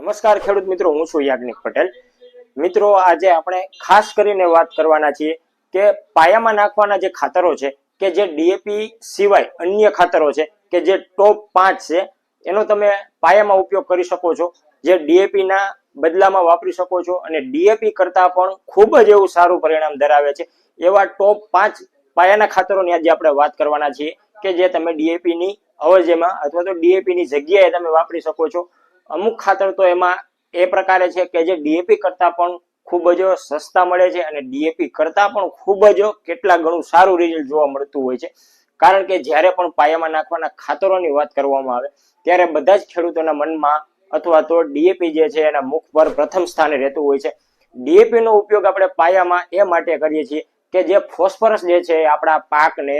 નમસ્કાર ખેડૂત મિત્રો, હું છું યાજ્ઞિક પટેલ. મિત્રો, આજે આપણે ખાસ કરીને વાત કરવાના છીએ કે પાયામાં નાખવાના જે ખાતરો છે, કે જે ડીએપી સિવાય અન્ય ખાતરો છે, કે જે ટોપ પાંચ છે, એનો તમે પાયામાં ઉપયોગ કરી શકો છો. જે ડીએપી ના બદલામાં વાપરી શકો છો અને ડીએપી કરતા પણ ખૂબ જ એવું સારું પરિણામ ધરાવે છે. એવા ટોપ પાંચ પાયાના ખાતરોની આજે આપણે વાત કરવાના છીએ, કે જે તમે ડીએપી ની અવજેમાં અથવા તો ડીએપી ની જગ્યાએ તમે વાપરી શકો છો. અમુક ખાતર તો એમાં એ પ્રકારે છે કે જે ડીએપી કરતા પણ ખૂબ જ સસ્તા મળે છે અને ડીએપી કરતા પણ ખૂબ જ કેટલા ઘણું સારું રિઝલ્ટ જોવા મળતું હોય છે. કારણ કે જ્યારે પણ પાયામાં નાખવાના ખાતરોની વાત કરવામાં આવે, ત્યારે બધા જ ખેડૂતોના મનમાં અથવા તો ડીએપી જે છે એના મુખ પર પ્રથમ સ્થાને રહેતું હોય છે. ડીએપી નો ઉપયોગ આપણે પાયામાં એ માટે કરીએ છીએ કે જે ફોસ્ફરસ જે છે આપણા પાકને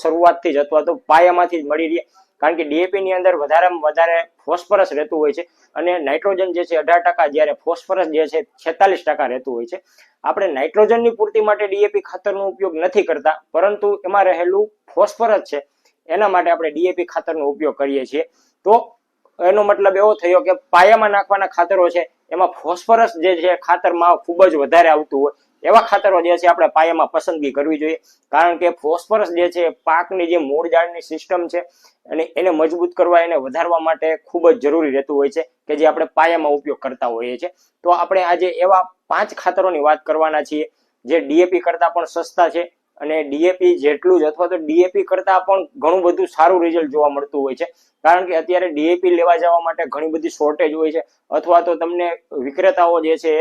શરૂઆતથી જ અથવા તો પાયામાંથી જ મળી રહે. કારણ કે ડીએપી ની અંદર વધારેમાં વધારે ફોસ્ફરસ રહેતું હોય છે અને નાઇટ્રોજન જે છે અઢાર ટકા જ્યારે ફોસ્ફરસ જે છે છેતાલીસ ટકા રહેતું હોય છે. આપણે નાઇટ્રોજનની પૂર્તિ માટે ડીએપી ખાતરનો ઉપયોગ નથી કરતા, પરંતુ એમાં રહેલું ફોસ્ફરસ છે, એના માટે આપણે ડીએપી ખાતરનો ઉપયોગ કરીએ છીએ. તો એનો મતલબ એવો થયો કે પાયામાં નાખવાના ખાતરો છે, એમાં ફોસ્ફરસ જે છે ખાતરમાં ખૂબ જ વધારે આવતું હોય એવા ખાતરો જે છે આપણે પાયામાં પસંદગી કરવી જોઈએ. કારણ કે ફોસ્ફરસ જે છે, પાકની જે મૂળ ઝાડની સિસ્ટમ છે, અને એને મજબૂત કરવા, એને વધારવા માટે ખૂબ જ જરૂરી રહેતું હોય છે કે જે આપણે પાયામાં ઉપયોગ કરતા હોઈએ છીએ. તો આપણે આજે એવા પાંચ ખાતરોની વાત કરવાના છીએ. જે ડીએપી કરતા પણ સસ્તા છે અને ડીએપી જેટલું જ, અથવા તો ડીએપી કરતા પણ ઘણું બધું સારું રિઝલ્ટ જોવા મળતું હોય છે. કારણ કે અત્યારે ડીએપી લેવા જવા માટે ઘણી બધી શોર્ટેજ હોય છે. અથવા તો તમને વિક્રેતાઓ જે છે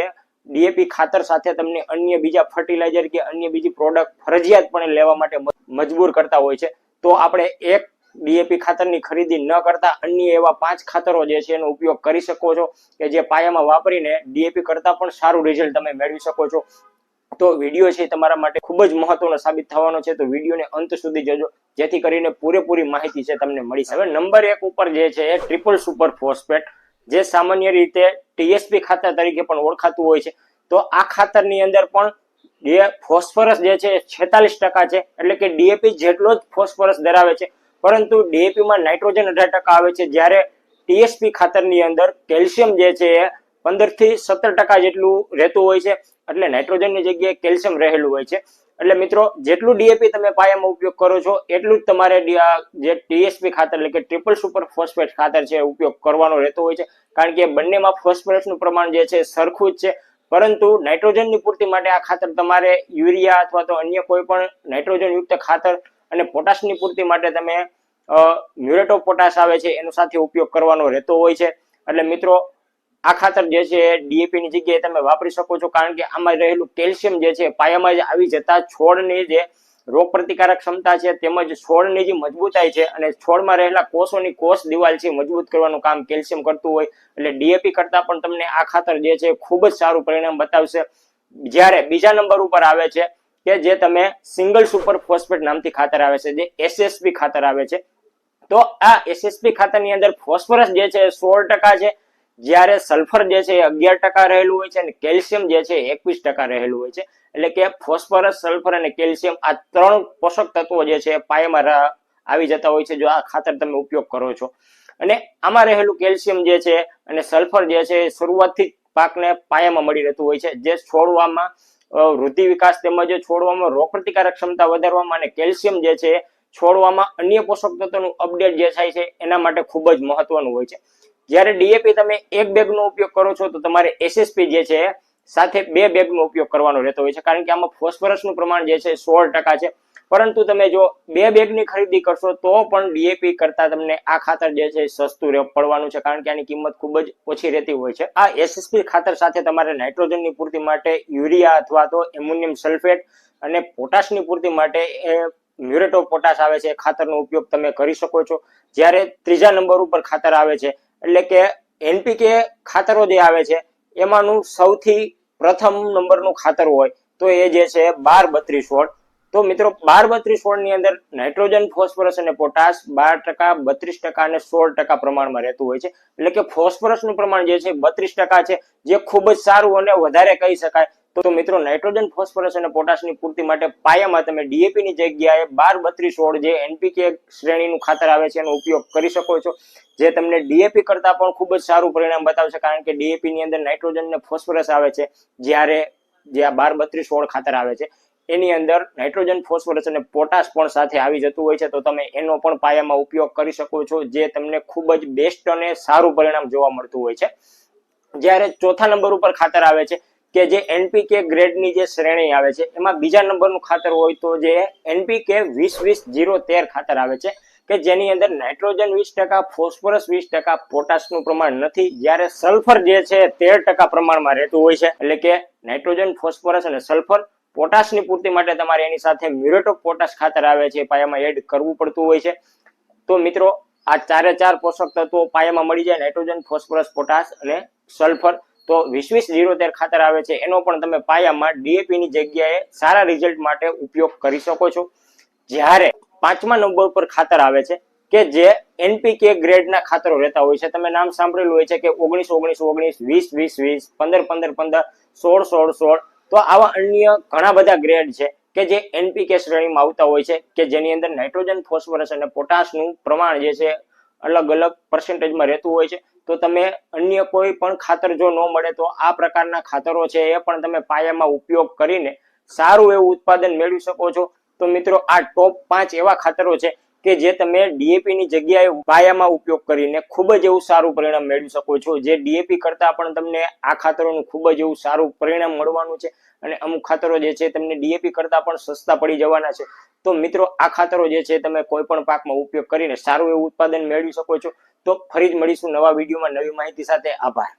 ડીએપી ખાતર સાથે તમને અન્ય બીજા ફર્ટિલાઇઝર કે અન્ય બીજી પ્રોડક્ટ ફરજિયાતપણે લેવા માટે મજબૂર કરતા હોય છે. તો આપણે એક ડીએપી ખાતરની ખરીદી ન કરતા અન્ય એવા પાંચ ખાતરો જે છે એનો ઉપયોગ કરી શકો છો કે જે પાયામાં વાપરીને ડીએપી કરતા પણ સારું રિઝલ્ટ તમે મેળવી શકો છો. તો વીડિયો છે તમારા માટે ખૂબ જ મહત્વનો સાબિત થવાનો છે. તો વિડીયોને અંત સુધી જજો. જેથી કરીને પૂરેપૂરી માહિતી છે તમને મળી શકે. નંબર એક ઉપર જે છે એ ટ્રિપલ સુપર ફોસ્ફેટ જે સામાન્ય રીતે ટીએસપી ખાતર તરીકે પણ ઓળખાતું હોય છે. તો આ ખાતરની અંદર પણ જે ફોસ્ફરસ જે છે છેતાલીસ ટકા છે. એટલે કે ડીએપી જેટલો જ ફોસ્ફરસ ધરાવે છે. પરંતુ ડીએપીમાં નાઇટ્રોજન અઢાર ટકા આવે છે. જ્યારે ટીએસપી ખાતરની અંદર કેલ્શિયમ જે છે એ પંદરથી સત્તર ટકા જેટલું રહેતું હોય છે. એટલે નાઇટ્રોજનની જગ્યાએ કેલ્શિયમ રહેલું હોય છે. એટલે મિત્રો, જેટલું ડીએપી તમે પાયામાં ઉપયોગ કરો છો, એટલું જ તમારે જે ટીએસપી ખાતર એટલે કે ટ્રિપલ સુપર ફોસ્ફેટ ખાતર છે, ઉપયોગ કરવાનો રહેતો હોય છે. કારણ કે બંનેમાં ફોસ્ફેટનું પ્રમાણ જે છે સરખું જ છે. પરંતુ નાઇટ્રોજનની પૂર્તિ માટે આ ખાતર તમારે યુરિયા અથવા તો અન્ય કોઈ પણ નાઇટ્રોજન યુક્ત ખાતર અને પોટાશની પૂર્તિ માટે તમે મ્યુરેટો પોટાશ આવે છે, એનો સાથે ઉપયોગ કરવાનો રહેતો હોય છે. એટલે મિત્રો આ ખાતર જે છે ડીએપી ની જગ્યાએ તમે વાપરી શકો છો, કારણ કે આમાં રહેલું કેલ્શિયમ જે છે, પાયામાં જ આવી જતા છોડની જે રોગ પ્રતિકારક ક્ષમતા છે, તેમજ છોડની જે મજબૂતાઈ છે અને છોડમાં રહેલા કોષોની કોષ દિવાલ છે મજબૂત કરવાનું કામ કેલ્શિયમ કરતું હોય. એટલે ડીએપી કરતા પણ તમને આ ખાતર જે છે, ખૂબ જ સારું પરિણામ બતાવશે. જ્યારે બીજા નંબર ઉપર આવે છે, કે જે તમે સિંગલ સુપર ફોસ્ફેટ નામથી ખાતર આવે છે, જે એસએસપી ખાતર આવે છે, તો આ એસએસપી ખાતરની અંદર ફોસ્ફરસ જે છે સોળ ટકા છે જ્યારે સલ્ફર જે છે એ અગિયાર ટકા રહેલું હોય છે અને કેલ્શિયમ જે છે એકવીસ ટકા રહેલું હોય છે. એટલે કે ફોસ્ફરસ સલ્ફર અને કેલ્શિયમ આ ત્રણ પોષક તત્વો જે છે પાયામાં આવી જતા હોય છે, જો આ ખાતર તમે ઉપયોગ કરો છો. અને આમાં રહેલું કેલ્શિયમ જે છે અને સલ્ફર જે છે શરૂઆતથી જ પાકને પાયામાં મળી રહેતું હોય છે. જે છોડવામાં વૃદ્ધિ વિકાસ તેમજ છોડવામાં રોગ ક્ષમતા વધારવામાં અને કેલ્શિયમ જે છે છોડવામાં અન્ય પોષક તત્વોનું અપડેટ જે થાય છે, એના માટે ખૂબ જ મહત્વનું હોય છે. જ્યારે ડીએપી તમે એક બેગનો ઉપયોગ કરો છો, તો તમારે એસએસપી જે છે, સાથે બે બેગનો ઉપયોગ કરવાનો રહેતો હોય છે. કારણ કે આમાં ફોસ્ફરસનું પ્રમાણ જે છે, સોળ ટકા છે. પરંતુ તમે જો બે બેગની ખરીદી કરશો, તો પણ ડીએપી કરતા તમને આ ખાતર જે છે, સસ્તું પડવાનું છે. કારણ કે આની કિંમત ખૂબ જ ઓછી રહેતી હોય છે. આ એસએસપી ખાતર સાથે તમારે નાઇટ્રોજનની પૂર્તિ માટે યુરિયા અથવા તો એમોનિયમ સલ્ફેટ અને પોટાશની પૂર્તિ માટે મ્યુરેટ ઓફ પોટાશ આવે છે. ખાતરનો ઉપયોગ તમે કરી શકો છો. જ્યારે ત્રીજા નંબર ઉપર ખાતર આવે છે એટલે કે એનપીકે ખાતરો જે આવે છે, એમાંનું સૌથી પ્રથમ નંબરનું ખાતર હોય તો એ જે છે બાર બત્રીસ સોળ તો મિત્રો બાર બત્રીસ વોટની અંદર નાઇટ્રોજન, ફોસ્ફરસ અને પોટાશ બાર ટકા, બત્રીસ ટકા અને સોળ ટકા પ્રમાણમાં રહેતું હોય છે. એટલે કે ફોસ્ફરસનું પ્રમાણ જે છે બત્રીસ ટકા છે, જે ખૂબ જ સારું અને વધારે કહી શકાય તો મિત્રો નાઇટ્રોજન, ફોસ્ફરસ અને પોટાશની પૂર્તિ માટે પાયામાં તમે ડીએપી ની જગ્યાએ બાર બત્રીસ સોળ જે એનપીકે શ્રેણીનું ખાતર આવે છે, એનો ઉપયોગ કરી શકો છો. જે તમને ડીએપી કરતા પણ ખૂબ જ સારું પરિણામ બતાવશે, કારણ કે ડીએપી ની અંદર નાઇટ્રોજન ને ફોસ્ફરસ આવે છે, જ્યારે જે આ બાર બત્રીસ સોળ ખાતર આવે છે. એની અંદર નાઇટ્રોજન, ફોસ્ફરસ અને પોટાશ પણ સાથે આવી જતું હોય છે, તો તમે એનો પણ પાયામાં ઉપયોગ કરી શકો છો, જે તમને ખૂબ જ બેસ્ટ અને સારું પરિણામ જોવા મળતું હોય છે. જ્યારે ચોથા નંબર ઉપર ખાતર આવે છે કે જે એનપીકે ગ્રેડની જે શ્રેણી આવે છે, એમાં બીજા નંબરનું ખાતર હોય તો જે એનપીકે વીસ વીસ જીરો તેર ખાતર આવે છે, કે જેની અંદર નાઇટ્રોજન વીસ ટકા, ફોસ્ફરસ વીસ ટકા, પોટાશનું પ્રમાણ નથી, જ્યારે સલ્ફર જે છે તેર ટકા પ્રમાણમાં રહેતું હોય છે, એટલે કે નાઇટ્રોજન, ફોસ્ફરસ અને સલ્ફર પોટાશની પૂર્તિ માટે તમારે એની સાથે મ્યુરેટો પોટાશ ખાતર આવે છે પાયામાં એડ કરવું પડતું હોય છે. તો મિત્રો, આ ચારે ચાર પોષક તત્વો પાયામાં મળી જાય, નાઇટ્રોજન, ફોસ્ફરસ, પોટાશ અને સલ્ફર. તો વીસ વીસ જીરો તેર ખાતર આવે છે, એનો પણ તમે પાયામાં ડીએપી ની જગ્યાએ સારા રિઝલ્ટ માટે ઉપયોગ કરી શકો છો. જ્યારે પાંચમા નંબર પર ખાતર આવે છે કે જે એનપીકે ગ્રેડના ખાતરો રહેતા હોય છે, તમે નામ સાંભળેલું હોય છે કે ઓગણીસ ઓગણીસ ઓગણીસ, વીસ વીસ વીસ, પંદર પંદર પંદર, સોળ સોળ સોળ. તો આવા અન્ય ઘણા બધા ગ્રેડ છે કે જે એનપીકે શ્રેણીમાં આવતા હોય છે કે જેની અંદર નાઇટ્રોજન, ફોસ્ફરસ અને પોટાશનું પ્રમાણ જે છે અલગ અલગ પર્સન્ટેજમાં રહેતું હોય છે. તો તમે અન્ય કોઈ પણ ખાતર જો ન મળે તો આ પ્રકારના ખાતરો છે એ પણ તમે પાયામાં ઉપયોગ કરીને સારું એવું ઉત્પાદન મેળવી શકો છો. તો મિત્રો, આ ટોપ પાંચ એવા ખાતરો છે કે જે તમે ડીએપી ની જગ્યાએ પાયામાં ઉપયોગ કરીને ખૂબ જ એવું સારું પરિણામ મેળવી શકો છો. જે ડીએપી કરતા પણ તમને આ ખાતરોનું ખૂબ જ એવું સારું પરિણામ મળવાનું છે અને અમુક ખાતરો જે છે તમને ડીએપી કરતા પણ સસ્તા પડી જવાના છે. તો મિત્રો, આ ખાતરો જે છે તમે કોઈ પણ પાકમાં ઉપયોગ કરીને સારું એવું ઉત્પાદન મેળવી શકો છો. તો ફરી જ મળીશું નવા વિડીયોમાં નવી માહિતી સાથે. આભાર.